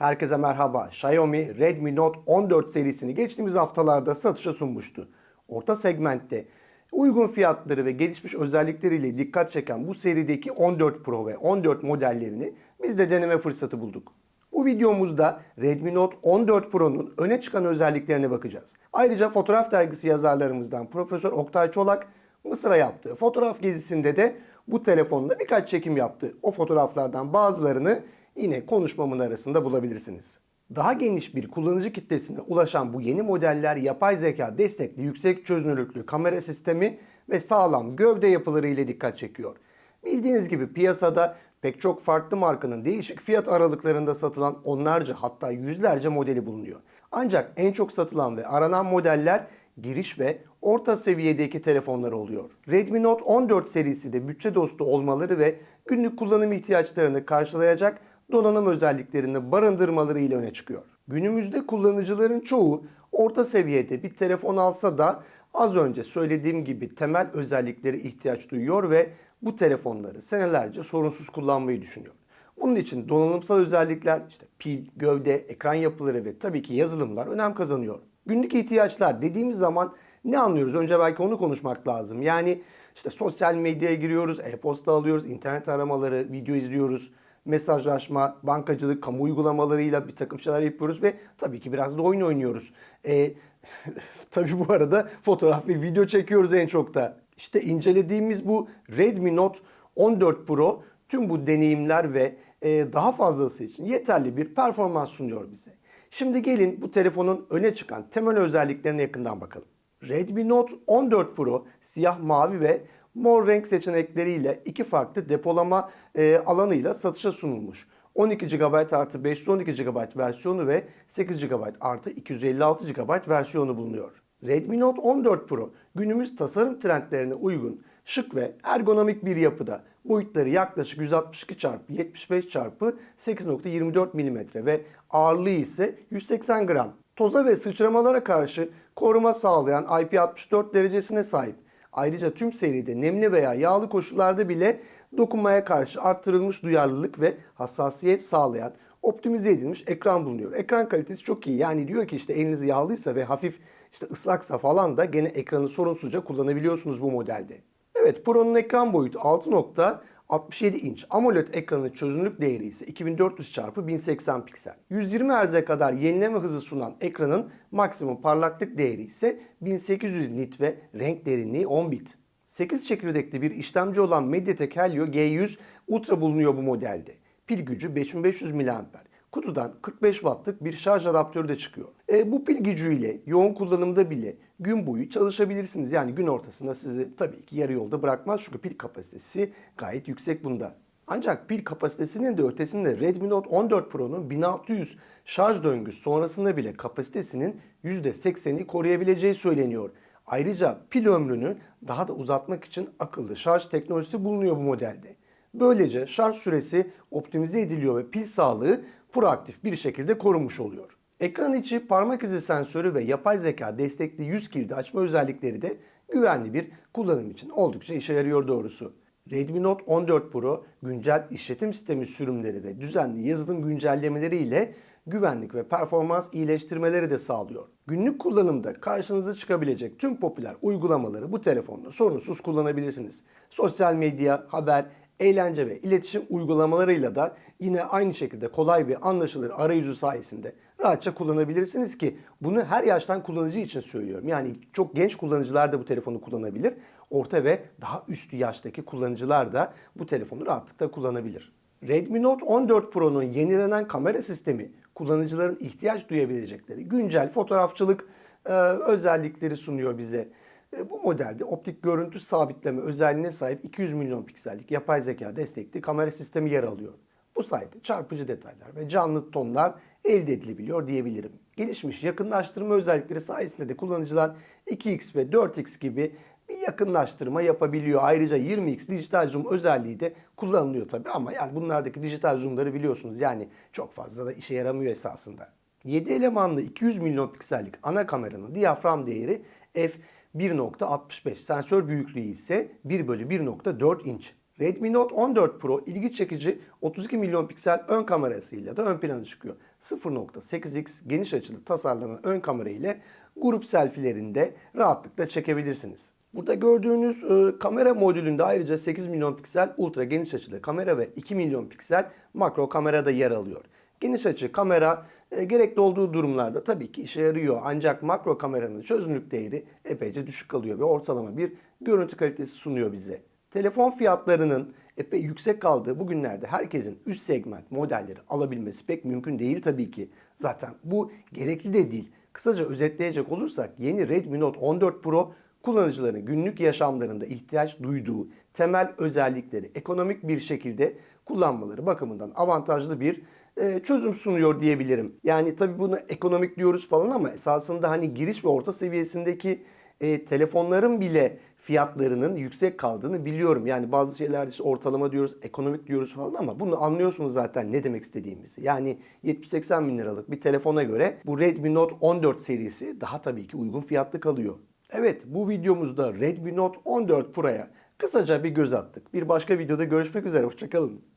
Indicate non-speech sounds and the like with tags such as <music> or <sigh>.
Herkese merhaba. Xiaomi Redmi Note 14 serisini geçtiğimiz haftalarda satışa sunmuştu. Orta segmentte uygun fiyatları ve gelişmiş özellikleriyle dikkat çeken bu serideki 14 Pro ve 14 modellerini biz de deneme fırsatı bulduk. Bu videomuzda Redmi Note 14 Pro'nun öne çıkan özelliklerine bakacağız. Ayrıca fotoğraf dergisi yazarlarımızdan Profesör Oktay Çolak Mısır'a yaptığı fotoğraf gezisinde de bu telefonla birkaç çekim yaptı. O fotoğraflardan bazılarını yine konuşmamın arasında bulabilirsiniz. Daha geniş bir kullanıcı kitlesine ulaşan bu yeni modeller yapay zeka destekli yüksek çözünürlüklü kamera sistemi ve sağlam gövde yapıları ile dikkat çekiyor. Bildiğiniz gibi piyasada pek çok farklı markanın değişik fiyat aralıklarında satılan onlarca hatta yüzlerce modeli bulunuyor. Ancak en çok satılan ve aranan modeller giriş ve orta seviyedeki telefonlar oluyor. Redmi Note 14 serisi de bütçe dostu olmaları ve günlük kullanım ihtiyaçlarını karşılayacak donanım özelliklerini barındırmaları ile öne çıkıyor. Günümüzde kullanıcıların çoğu orta seviyede bir telefon alsa da az önce söylediğim gibi temel özellikleri ihtiyaç duyuyor ve bu telefonları senelerce sorunsuz kullanmayı düşünüyor. Bunun için donanımsal özellikler, işte pil, gövde, ekran yapıları ve tabii ki yazılımlar önem kazanıyor. Günlük ihtiyaçlar dediğimiz zaman ne anlıyoruz? Önce belki onu konuşmak lazım. Yani işte sosyal medyaya giriyoruz, e-posta alıyoruz, internet aramaları, video izliyoruz, mesajlaşma, bankacılık, kamu uygulamalarıyla bir takım şeyler yapıyoruz ve tabii ki biraz da oyun oynuyoruz. E, <laughs> tabii bu arada fotoğraf ve video çekiyoruz en çok da. İşte incelediğimiz bu Redmi Note 14 Pro tüm bu deneyimler ve e, daha fazlası için yeterli bir performans sunuyor bize. Şimdi gelin bu telefonun öne çıkan temel özelliklerine yakından bakalım. Redmi Note 14 Pro siyah mavi ve mor renk seçenekleriyle iki farklı depolama e, alanıyla satışa sunulmuş. 12 GB artı 512 GB versiyonu ve 8 GB artı 256 GB versiyonu bulunuyor. Redmi Note 14 Pro günümüz tasarım trendlerine uygun, şık ve ergonomik bir yapıda. Boyutları yaklaşık 162 x 75 x 8.24 mm ve ağırlığı ise 180 gram. Toza ve sıçramalara karşı koruma sağlayan IP64 derecesine sahip. Ayrıca tüm seride nemli veya yağlı koşullarda bile dokunmaya karşı arttırılmış duyarlılık ve hassasiyet sağlayan optimize edilmiş ekran bulunuyor. Ekran kalitesi çok iyi. Yani diyor ki işte eliniz yağlıysa ve hafif işte ıslaksa falan da gene ekranı sorunsuzca kullanabiliyorsunuz bu modelde. Evet Pro'nun ekran boyutu 6.67 inç. AMOLED ekranın çözünürlük değeri ise 2400 x 1080 piksel. 120 Hz'e kadar yenileme hızı sunan ekranın maksimum parlaklık değeri ise 1800 nit ve renk derinliği 10 bit. 8 çekirdekli bir işlemci olan MediaTek Helio G100 Ultra bulunuyor bu modelde. Pil gücü 5500 mAh. Kutudan 45 wattlık bir şarj adaptörü de çıkıyor. E, bu pil gücüyle yoğun kullanımda bile gün boyu çalışabilirsiniz. Yani gün ortasında sizi tabii ki yarı yolda bırakmaz çünkü pil kapasitesi gayet yüksek bunda. Ancak pil kapasitesinin de ötesinde Redmi Note 14 Pro'nun 1600 şarj döngüsü sonrasında bile kapasitesinin %80'i koruyabileceği söyleniyor. Ayrıca pil ömrünü daha da uzatmak için akıllı şarj teknolojisi bulunuyor bu modelde. Böylece şarj süresi optimize ediliyor ve pil sağlığı proaktif bir şekilde korunmuş oluyor. Ekran içi parmak izi sensörü ve yapay zeka destekli yüz kilidi açma özellikleri de güvenli bir kullanım için oldukça işe yarıyor doğrusu. Redmi Note 14 Pro güncel işletim sistemi sürümleri ve düzenli yazılım güncellemeleri ile güvenlik ve performans iyileştirmeleri de sağlıyor. Günlük kullanımda karşınıza çıkabilecek tüm popüler uygulamaları bu telefonla sorunsuz kullanabilirsiniz. Sosyal medya, haber, eğlence ve iletişim uygulamalarıyla da yine aynı şekilde kolay ve anlaşılır arayüzü sayesinde rahatça kullanabilirsiniz ki bunu her yaştan kullanıcı için söylüyorum. Yani çok genç kullanıcılar da bu telefonu kullanabilir. Orta ve daha üstü yaştaki kullanıcılar da bu telefonu rahatlıkla kullanabilir. Redmi Note 14 Pro'nun yenilenen kamera sistemi kullanıcıların ihtiyaç duyabilecekleri güncel fotoğrafçılık e, özellikleri sunuyor bize. E, bu modelde optik görüntü sabitleme özelliğine sahip 200 milyon piksellik yapay zeka destekli kamera sistemi yer alıyor. Bu sayede çarpıcı detaylar ve canlı tonlar elde edilebiliyor diyebilirim. Gelişmiş yakınlaştırma özellikleri sayesinde de kullanıcılar 2x ve 4x gibi bir yakınlaştırma yapabiliyor. Ayrıca 20x dijital zoom özelliği de kullanılıyor tabii ama yani bunlardaki dijital zoomları biliyorsunuz. Yani çok fazla da işe yaramıyor esasında. 7 elemanlı 200 milyon piksellik ana kameranın diyafram değeri f 1.65 sensör büyüklüğü ise 1 bölü 1.4 inç. Redmi Note 14 Pro ilgi çekici 32 milyon piksel ön kamerasıyla da ön plana çıkıyor. 0.8x geniş açılı tasarlanan ön kamera ile grup selfie'lerinde rahatlıkla çekebilirsiniz. Burada gördüğünüz e, kamera modülünde ayrıca 8 milyon piksel ultra geniş açılı kamera ve 2 milyon piksel makro kamera da yer alıyor. Geniş açı kamera e, gerekli olduğu durumlarda tabii ki işe yarıyor. Ancak makro kameranın çözünürlük değeri epeyce düşük kalıyor ve ortalama bir görüntü kalitesi sunuyor bize. Telefon fiyatlarının epey yüksek kaldığı bugünlerde herkesin üst segment modelleri alabilmesi pek mümkün değil tabii ki. Zaten bu gerekli de değil. Kısaca özetleyecek olursak yeni Redmi Note 14 Pro kullanıcıların günlük yaşamlarında ihtiyaç duyduğu temel özellikleri ekonomik bir şekilde kullanmaları bakımından avantajlı bir e, çözüm sunuyor diyebilirim. Yani tabii bunu ekonomik diyoruz falan ama esasında hani giriş ve orta seviyesindeki e, telefonların bile fiyatlarının yüksek kaldığını biliyorum. Yani bazı şeylerde işte ortalama diyoruz, ekonomik diyoruz falan ama bunu anlıyorsunuz zaten ne demek istediğimizi. Yani 70-80 bin liralık bir telefona göre bu Redmi Note 14 serisi daha tabii ki uygun fiyatlı kalıyor. Evet bu videomuzda Redmi Note 14 Pro'ya kısaca bir göz attık. Bir başka videoda görüşmek üzere. Hoşçakalın.